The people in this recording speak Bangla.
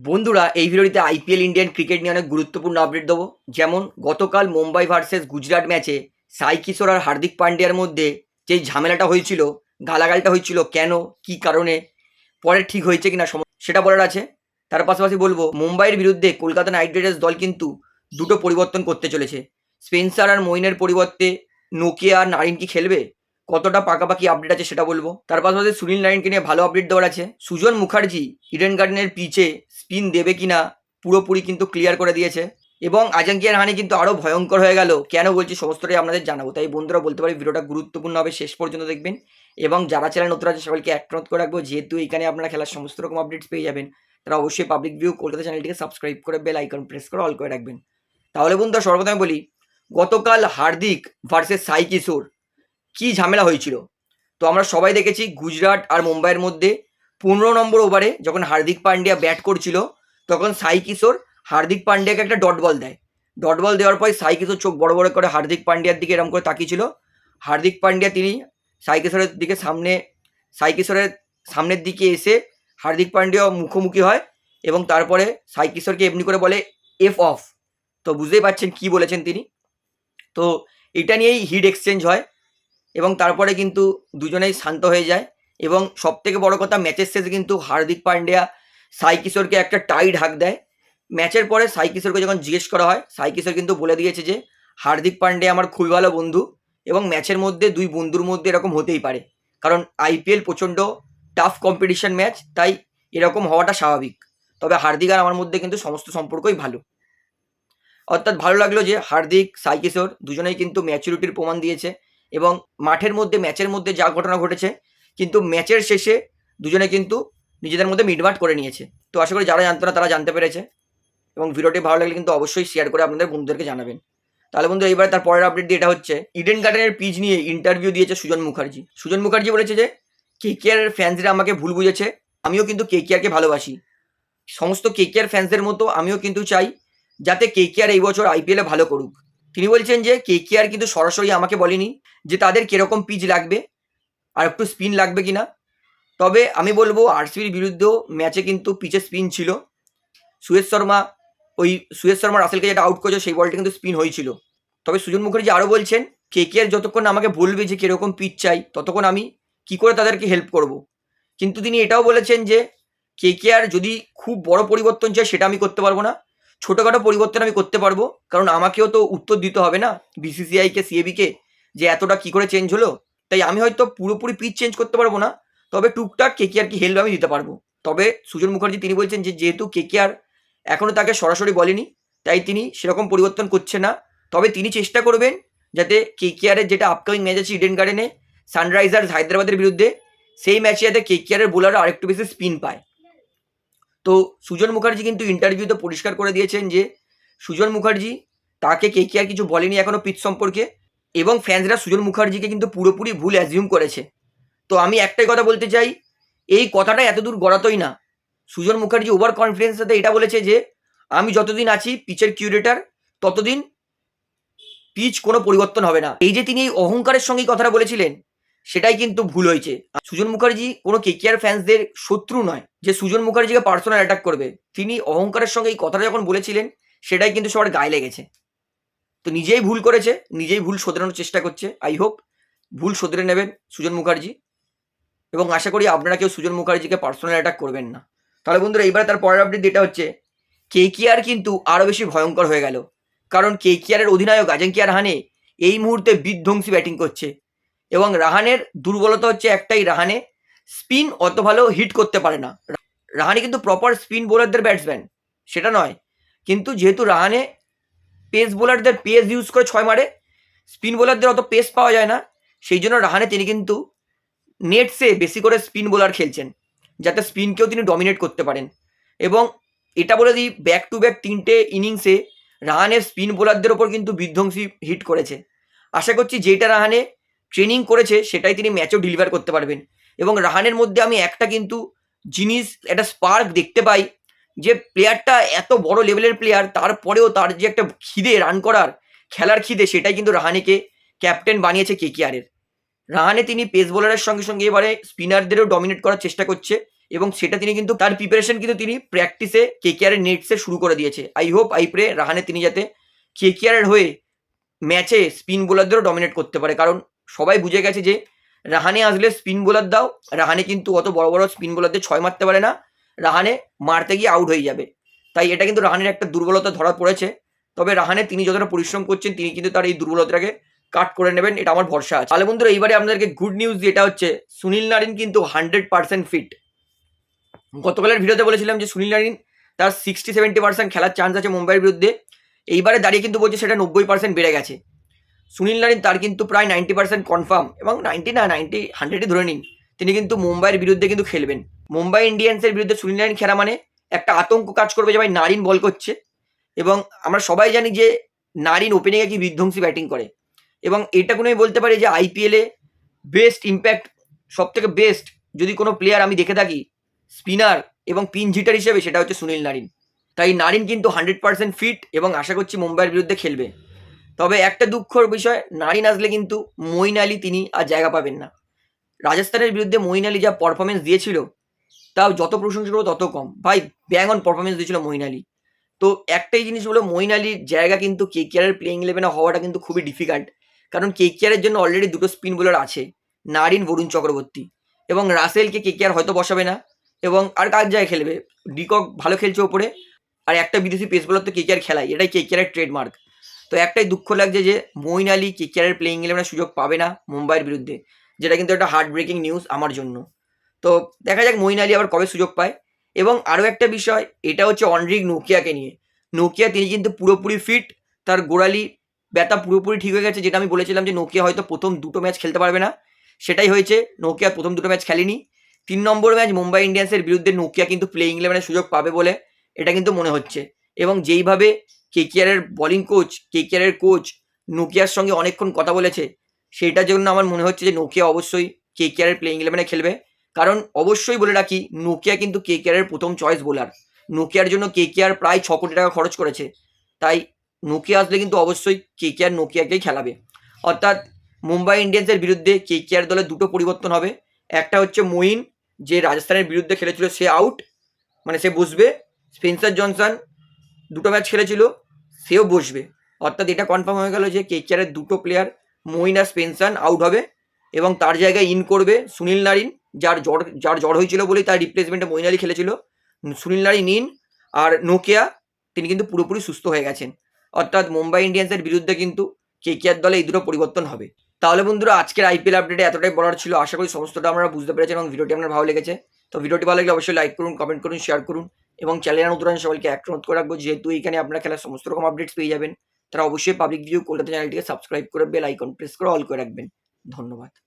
বন্ধুরা, এই ভিডিওটিতে আইপিএল ইন্ডিয়ান ক্রিকেট নিয়ে অনেক গুরুত্বপূর্ণ আপডেট দেবো। যেমন, গতকাল মুম্বাই ভার্সেস গুজরাট ম্যাচে সাই কিশোর আর হার্দিক পান্ডিয়ার মধ্যে যে ঝামেলাটা হয়েছিল, গালাগালটা হয়েছিল, কেন, কি কারণে, পরে ঠিক হয়েছে কিনা সেটা বলার আছে। তার পাশাপাশি বলব, মুম্বাইয়ের বিরুদ্ধে কলকাতা নাইট রাইডার্স দল কিন্তু দুটো পরিবর্তন করতে চলেছে। স্পেন্সার আর মইনের পরিবর্তে নোকিয়া আর নারিন কি খেলবে? কতটা পাকাপাকি আপডেট আছে সেটা বলব। তার পাশাপাশি সুনীল নারিনকে নিয়ে ভালো আপডেট দেওয়ার আছে। সুজন মুখার্জি ইডেন গার্ডেনের পিচে স্পিন দেবে কিনা পুরোপুরি কিন্তু ক্লিয়ার করে দিয়েছে। এবং আজাঙ্কিয়ার হানি কিন্তু আরও ভয়ঙ্কর হয়ে গেল। কেন বলছি সমস্তটাই আপনাদের জানাব। তাই বন্ধুরা বলতে পারি, ভিডিওটা গুরুত্বপূর্ণ হবে, শেষ পর্যন্ত দেখবেন। এবং যারা চ্যানেল নতুন আছে, সকলকে একট্রত করে রাখব, যেহেতু এখানে আপনারা খেলার সমস্ত রকম আপডেটস পেয়ে যাবেন, তারা অবশ্যই পাবলিক ভিউ কলকাতা চ্যানেলটিকে সাবস্ক্রাইব করে বেল আইকন প্রেস করে অল করে রাখবেন। তাহলে বন্ধুরা সর্বপ্রথমে বলি, গতকাল হার্দিক ভার্সেস সাই কিশোর। কী ঝামেলা হয়েছিল? তো আমরা সবাই দেখেছি গুজরাট আর মুম্বাইয়ের মধ্যে পনেরো নম্বর ওভারে যখন হার্দিক পান্ডিয়া ব্যাট করছিল, তখন সাই কিশোর হার্দিক পান্ডিয়াকে একটা ডট বল দেয়। ডট বল দেওয়ার পর সাই কিশোর চোখ বড় বড় করে হার্দিক পান্ডিয়ার দিকে এরকম করে তাকিয়েছিল। হার্দিক পান্ডিয়া তিনি সাই কিশোরের দিকে সামনে, সাই কিশোরের সামনের দিকে এসে হার্দিক পান্ডিয়া মুখোমুখি হয় এবং তারপরে সাই কিশোরকে এমনি করে বলে এফ অফ তো বুঝতেই পারছেন কি বলেছেন তিনি? তো এটা নিয়েই হিট এক্সচেঞ্জ হয়। এবং তারপরে কিন্তু দুজনেই শান্ত হয়ে যায় এবং সব থেকে বড় কথা ম্যাচের শেষে কিন্তু হার্দিক পান্ডিয়া সাই কিশোরকে একটা টাইট হাক দেয়। ম্যাচের পরে সাই কিশোরকে যখন জিজ্ঞেস করা হয়, সাই কিশোর কিন্তু বলে দিয়েছে যে, হার্দিক পান্ডে আমার খুবই ভালো বন্ধু এবং ম্যাচের মধ্যে দুই বন্ধুর মধ্যে এরকম হতেই পারে। কারণ আইপিএল প্রচণ্ড টাফ কম্পিটিশন ম্যাচ তাই এরকম হওয়াটা স্বাভাবিক। তবে হার্দিক আর আমার মধ্যে কিন্তু সমস্ত সম্পর্কই ভালো। অর্থাৎ ভালো লাগল যে হার্দিক, সাই কিশোর দুজনেই কিন্তু ম্যাচুরিটির প্রমাণ দিয়েছে। এবং মাঠের মধ্যে, ম্যাচের মধ্যে যা ঘটনা ঘটেছে, কিন্তু ম্যাচের শেষে দুজনে কিন্তু নিজেদের মধ্যে মিটমাট করে নিয়েছে। তো আশা করি যারা জানতো না তারা জানতে পেরেছে। এবং ভিডিওটি ভালো লাগলে কিন্তু অবশ্যই শেয়ার করে আপনাদের বন্ধুদেরকে জানাবেন। তাহলে বন্ধু, এইবার তার পরের আপডেট দিয়ে এটা হচ্ছে ইডেন গার্ডেনের পিচ নিয়ে ইন্টারভিউ দিয়েছে সুজন মুখার্জি। সুজন মুখার্জি বলেছে যে কে কেয়ার ফ্যান্সরা আমাকে ভুল বুঝেছে, আমিও কিন্তু কে কেয়ারকে ভালোবাসি। সমস্ত কে কেয়ার ফ্যান্সদের মতো আমিও কিন্তু চাই, যাতে কে কেয়ার এই বছর আইপিএলে ভালো করুক। তিনি বলছেন যে কে কে আর কিন্তু সরাসরি আমাকে বলেনি যে তাদের কীরকম পিচ লাগবে আর একটু স্পিন লাগবে কিনা। তবে আমি বলব আরসিবির বিরুদ্ধেও ম্যাচে কিন্তু পিচে স্পিন ছিল। সুয়েশ শর্মা ওই সুয়েশ শর্মা রাসেলকে যেটা আউট করেছে সেই বলটা কিন্তু স্পিন হয়েছিল। তবে সুজন মুখার্জি আরও বলছেন কে কে আর যতক্ষণ আমাকে বলবে যে কীরকম পিচ চাই, ততক্ষণ আমি কি করে তাদেরকে হেল্প করব। কিন্তু তিনি এটাও বলেছেন যে কে কে আর যদি খুব বড় পরিবর্তন চায় সেটা আমি করতে পারব না। ছোটোখাটো পরিবর্তন আমি করতে পারব। কারণ আমাকেও তো উত্তর দিতে হবে না বিসিসিআইকে সিএবিকে যে এতটা কী করে চেঞ্জ হলো? তাই আমি হয়তো পুরোপুরি পিচ চেঞ্জ করতে পারব না। তবে টুকটাক কে আর কি হেল্প আমি দিতে পারব। তবে সুজন মুখার্জি তিনি বলছেন যে যেহেতু কে আর এখনও তাকে সরাসরি বলেনি, তাই তিনি সেরকম পরিবর্তন করছে না। তবে তিনি চেষ্টা করবেন যাতে কে কেআরের যেটা আপকামিং ম্যাচ আছে ইডেন গার্ডেনে সানরাইজার্স হায়দ্রাবাদের বিরুদ্ধে, সেই ম্যাচে যাতে কে কেআরের বোলার আরেকটু বেশি স্পিন পায়। তো সুজন মুখার্জি কিন্তু ইন্টারভিউতে পরিষ্কার করে দিয়েছেন যে, সুজন মুখার্জি, তাকে কে কে আর কিছু বলেনি এখনও পিচ সম্পর্কে, এবং ফ্যান্সরা সুজন মুখার্জিকে কিন্তু পুরোপুরি ভুল অ্যাজিউম করেছে। তো আমি একটাই কথা বলতে চাই, এই কথাটা এতদূর গড়াতই না। সুজন মুখার্জি ওভার কনফিডেন্স সাথে এটা বলেছে যে, আমি যতদিন আছি পিচের কিউরেটার ততদিন পিচ কোনো পরিবর্তন হবে না। এই যে তিনি এই অহংকারের সঙ্গেই কথাটা বলেছিলেন সেটাই কিন্তু ভুল হয়েছে। সুজন মুখার্জি কোনো কেকিআর ফ্যান্সদের শত্রু নয়। যে সুজন মুখার্জিকে পার্সোনাল অ্যাটাক করবে, তিনি অহংকারের সঙ্গে এই কথাটা যখন বলেছিলেন, সেটাই কিন্তু সবার গায়ে লেগেছে। তো নিজেই ভুল করেছে, নিজেই ভুল শোধরানোর চেষ্টা করছে। আই হোপ ভুল শোধরে নেবেন সুজন মুখার্জি। এবং আশা করি আপনারা কেউ সুজন মুখার্জিকে পার্সোনাল অ্যাটাক করবেন না। তাহলে বন্ধুরা, এইবার তার পরের আপডেট যেটা হচ্ছে কে কেআর কিন্তু আরও বেশি ভয়ঙ্কর হয়ে গেল। কারণ কে কেআরের অধিনায়ক আজঙ্কিয়ার হানে এই মুহূর্তে বিধ্বংসী ব্যাটিং করছে। এবং রাহানের দুর্বলতা হচ্ছে একটাই, রাহানে স্পিন অত ভালো হিট করতে পারে না। রাহানে কিন্তু প্রপার স্পিন বোলারদের ব্যাটসম্যান সেটা নয়। কিন্তু যেহেতু রাহানে পেস বোলারদের পেস ইউজ করে ছয় মারে স্পিন বোলারদের অত পেস পাওয়া যায় না, সেই জন্য রাহানে তিনি কিন্তু নেটসে বেশি করে স্পিন বোলার খেলছেন, যাতে স্পিনকেও তিনি ডমিনেট করতে পারেন। এবং এটা বলে দিই ব্যাক টু ব্যাক তিনটে ইনিংসে রাহানের স্পিন বোলারদের ওপর কিন্তু বিধ্বংসী হিট করেছে। আশা করছি যেটা রাহানে ট্রেনিং করেছে, সেটাই তিনি ম্যাচেও ডেলিভার করতে পারবেন। এবং রাহানের মধ্যে আমি একটা কিন্তু জিনিস, একটা স্পার্ক দেখতে পাই, যে প্লেয়ারটা এত বড় লেভেলের প্লেয়ার তারপরেও তার যে একটা খিদে রান করার, খেলার খিদে, সেটাই কিন্তু রাহানেকে ক্যাপ্টেন বানিয়েছে কে কেকেআরের রাহানে তিনি পেস বোলারের সঙ্গে সঙ্গে এবারে স্পিনারদেরও ডমিনেট করার চেষ্টা করছে, এবং সেটা তিনি কিন্তু, তার প্রিপারেশন কিন্তু তিনি প্র্যাকটিসে কে কে আরের নেটসে শুরু করে দিয়েছে। I hope I pray Rahane তিনি যাতে কে কে আরের হয়ে ম্যাচে স্পিন বোলারদেরও ডমিনেট করতে পারে, কারণ সবাই বুঝে গেছে যে রাহানে আসলে স্পিন বোলার দাও। রাহানে কিন্তু অত বড় বড় স্পিন বোলারদের ছয় মারতে পারে না। রাহানে মারতে গিয়ে আউট হয়ে যাবে। তাই এটা কিন্তু রাহানের একটা দুর্বলতা ধরা পড়েছে। তবে রাহানে তিনি যতটা পরিশ্রম করছেন, তিনি কিন্তু তার এই দুর্বলতাটাকে কাট করে নেবেন, এটা আমার ভরসা আছে। তাহলে বন্ধুরা, এইবারে আপনাদেরকে গুড নিউজ যেটা হচ্ছে, সুনীল নারিন কিন্তু হান্ড্রেড পার্সেন্ট ফিট গতকালের ভিডিওতে বলেছিলাম যে সুনীল নারিন তার সিক্সটি সেভেন্টি পার্সেন্ট খেলার চান্স আছে মুম্বাইয়ের বিরুদ্ধে। এইবারে দাঁড়িয়ে কিন্তু বলছে সেটা নব্বই পার্সেন্ট বেড়ে গেছে। সুনীল নারিন তার কিন্তু প্রায় নাইনটি পার্সেন্ট কনফার্ম এবং নাইনটি না নাইনটি হান্ড্রেডই ধরে নিন। তিনি কিন্তু মুম্বাইয়ের বিরুদ্ধে কিন্তু খেলবেন। মুম্বাই ইন্ডিয়ান্সের বিরুদ্ধে সুনীল নারিন খেলা মানে একটা আতঙ্ক কাজ করবে যে ভাই নারিন বল করছে। এবং আমরা সবাই জানি যে নারিন ওপেনিংয়ে কি বিধ্বংসী ব্যাটিং করে। এবং এটা কোনো বলতে পারি যে আইপিএলে বেস্ট ইম্প্যাক্ট সব থেকে বেস্ট যদি কোনো প্লেয়ার আমি দেখে থাকি স্পিনার এবং পিন জিটার হিসেবে, সেটা হচ্ছে সুনীল নারিন। তাই নারিন কিন্তু হান্ড্রেড পার্সেন্ট ফিট এবং আশা করছি মুম্বাইয়ের বিরুদ্ধে খেলবে। তবে একটা দুঃখর বিষয় নারিন আসলে কিন্তু মইন আলী তিনি আর জায়গা পাবেন না। রাজস্থানের বিরুদ্ধে মইন আলী যা পারফরমেন্স দিয়েছিল, তাও যত প্রশংসা করব তত কম। ভাই ব্যাং অন পারফরমেন্স দিয়েছিল মইন আলী তো একটাই জিনিস হলো মইন আলীর জায়গা কিন্তু কে কেয়ারের প্লেইং ইলেভেনে হওয়াটা কিন্তু খুবই ডিফিকাল্ট কারণ কে কেয়ারের জন্য অলরেডি দুটো স্পিন বোলার আছে, নারিন, বরুণ চক্রবর্তী। এবং রাসেলকে কে কেয়ার হয়তো বসাবে না, এবং আর কার জায়গায় খেলবে? ডিকক ভালো খেলছে ওপরে, আর একটা বিদেশি পেস বোলার তো কে কেয়ার খেলাই, এটাই কে কেয়ারের ট্রেডমার্ক তো একটাই দুঃখ লাগছে যে মইন আলী কেয়ারের প্লেইং ইলেভেনের সুযোগ পাবে না মুম্বাইয়ের বিরুদ্ধে, যেটা কিন্তু একটা হার্ট ব্রেকিং নিউজ আমার জন্য। তো দেখা যাক মইন আলী আবার কবে সুযোগ পায়। এবং আরও একটা বিষয়, এটা হচ্ছে অনরিক নোকিয়াকে নিয়ে। নোকিয়া তিনি কিন্তু পুরোপুরি ফিট তার গোড়ালি ব্যথা পুরোপুরি ঠিক হয়ে গেছে, যেটা আমি বলেছিলাম যে নোকিয়া হয়তো প্রথম দুটো ম্যাচ খেলতে পারবে না। সেটাই হয়েছে, নোকিয়া প্রথম দুটো ম্যাচ খেলেনি। তিন নম্বর ম্যাচ মুম্বাই ইন্ডিয়ান্সের বিরুদ্ধে নোকিয়া কিন্তু প্লেইং ইলেভেনের সুযোগ পাবে বলে, এটা কিন্তু মনে হচ্ছে। এবং যেইভাবে কেকিআরের বোলিং কোচ কেকিআরের কোচ নোকিয়ার সঙ্গে অনেকক্ষণ কথা বলেছে। সেইটার জন্য আমার মনে হচ্ছে যে নোকিয়া অবশ্যই কেকিআরের প্লেইং ইলেভেনে খেলবে। কারণ অবশ্যই বলে রাখি, নোকিয়া কিন্তু কেকিআরের প্রথম চয়েস বোলার নোকিয়ার জন্য কেকিআর প্রায় ছ কোটি টাকা খরচ করেছে। তাই নোকিয়া আসলে কিন্তু অবশ্যই কেকিআর নোকিয়াকেই খেলাবে। অর্থাৎ মুম্বাই ইন্ডিয়ান্সের বিরুদ্ধে কেকিআর দলে দুটো পরিবর্তন হবে। একটা হচ্ছে মঈন, যে রাজস্থানের বিরুদ্ধে খেলেছিল, সে আউট মানে সে বসবে। স্পেন্সার জনসন দুটো ম্যাচ খেলেছিল। সেও বসবে। অর্থাৎ এটা কনফার্ম হয়ে গেল যে কেকিআরের দুটো প্লেয়ার মঈন আর স্পেন্সান আউট হবে এবং তার জায়গায় ইন করবে সুনীল নারিন যার জ্বর যার জ্বর হয়েছিল বলেই তার রিপ্লেসমেন্টে আলী খেলেছিল। সুনীল নারিন ইন আর নোকিয়া তিনি কিন্তু পুরোপুরি সুস্থ হয়ে গেছেন। অর্থাৎ মুম্বাই ইন্ডিয়ান্সের বিরুদ্ধে কিন্তু কেকিআর দলে এই দুটো পরিবর্তন হবে। তাহলে বন্ধুরা, আজকের আইপিএল আপডেটে এতটাই বলার ছিল। আশা করি সমস্তটা আমরা বুঝতে পেরেছেন এবং ভিডিওটি আপনার ভালো লেগেছে। তো ভিডিওটি ভালো লাগলে অবশ্যই লাইক করুন কমেন্ট করুন শেয়ার করুন। এবং চ্যানেল নতুন সবাইকে এক অনুরোধ করে রাখব। যেহেতু এখানে আপনারা খেলার সমস্ত রকম আপডেটস পেয়ে যাবেন, তারা অবশ্যই পাবলিক ভিউ কলকাতা চ্যানেলটিকে সাবস্ক্রাইব করে বেল আইকন প্রেস করে অল করে রাখবেন। ধন্যবাদ।